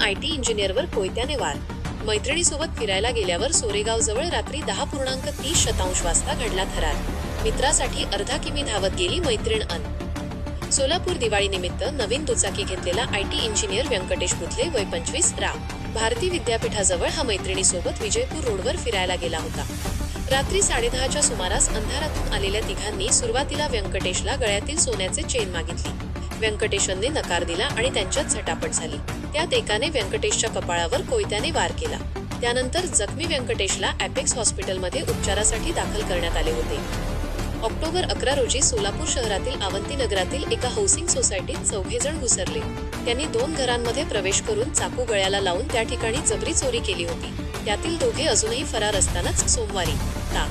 I T इंजिनियरवर कोयत्याने वार मैत्रिणीसोबत फिरायला गेल्यावर सोरेगाव जवळ रात्री दहा पूर्णांक तीस शतांश वाजता घडला थरार. मित्रासाठी अर्धा किमी धावत गेली मैत्रीण अन. सोलापूर दिवाळीनिमित्त नवीन दुचाकी घेतलेला I T engineer Venkatesh Budhale वय पंचवीस रा भारती विद्यापीठाजवळ हा मैत्रिणीसोबत विजयपूर रोडवर फिरायला गेला होता. रात्री साडेदहाच्या सुमारास अंधारातून आलेल्या तिघांनी सुरुवातीला व्यंकटेशला गळ्यातील सोन्याचे चेन मागितली. व्यंकटेशनने नकार दिला आणि त्यांच्यात झटापट झाली. त्यात एकाने व्यंकटेशच्या कपाळावर कोयत्याने वार केला. त्यानंतर जखमी व्यंकटेशला अॅपेक्स हॉस्पिटलमध्ये उपचारासाठी दाखल करण्यात आले होते. ऑक्टोबर अकरा रोजी सोलापूर शहरातील अवंती नगरातील एका हाऊसिंग सोसायटीत चौघे जण घुसरले. त्यांनी दोन घरांमध्ये प्रवेश करून चाकू गळ्याला लावून त्या ठिकाणी जबरी चोरी केली होती. त्यातील दोघे अजूनही फरार असतानाच सोमवारी ता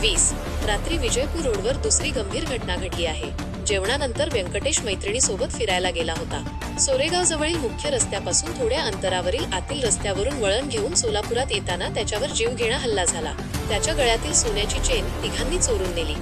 वीस रात्री विजयपूर रोडवर दुसरी गंभीर घटना घडली आहे. जेवणानंतर व्यंकटेश मैत्रिणीसोबत फिरायला गेला होता. सोरेगाव जवळील मुख्य रस्त्यापासून थोड्या अंतरावरील आतील रस्त्यावरून वळण घेऊन सोलापुरात येताना त्याच्यावर जीवघेणा हल्ला झाला. त्याच्या गळ्यातील सोन्याची चेन तिघांनी चोरून नेली.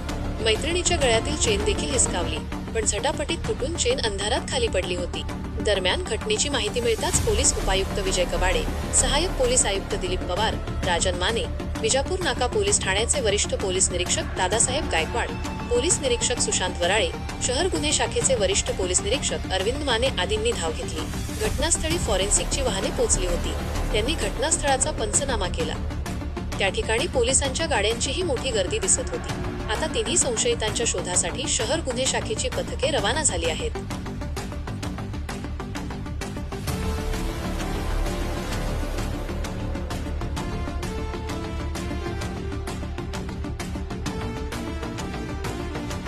मैत्रिणीच्या गळ्यातील चेन देखील हिसकावली पण झटापटीत तुटून चेन अंधारात खाली पडली होती. दरम्यान घटनेची माहिती मिळताच पोलीस उपायुक्त विजय कबाडे सहाय्यक पोलीस आयुक्त दिलीप पवार राजन माने विजापूर नाका पोलीस ठाण्याचे वरिष्ठ पोलीस निरीक्षक दादासाहेब गायकवाड पोलीस निरीक्षक सुशांत वराळे शहर गुन्हे शाखेचे वरिष्ठ पोलीस निरीक्षक अरविंद माने आदींनी धाव घेतली. घटनास्थळी फॉरेन्सिकची वाहने पोहोचली होती. त्यांनी घटनास्थळाचा पंचनामा केला. त्या ठिकाणी पोलिसांच्या गाड्यांचीही मोठी गर्दी दिसत होती. आता तिन्ही संशयितांच्या शोधासाठी शहर गुन्हे शाखेची पथके रवाना झाली आहेत.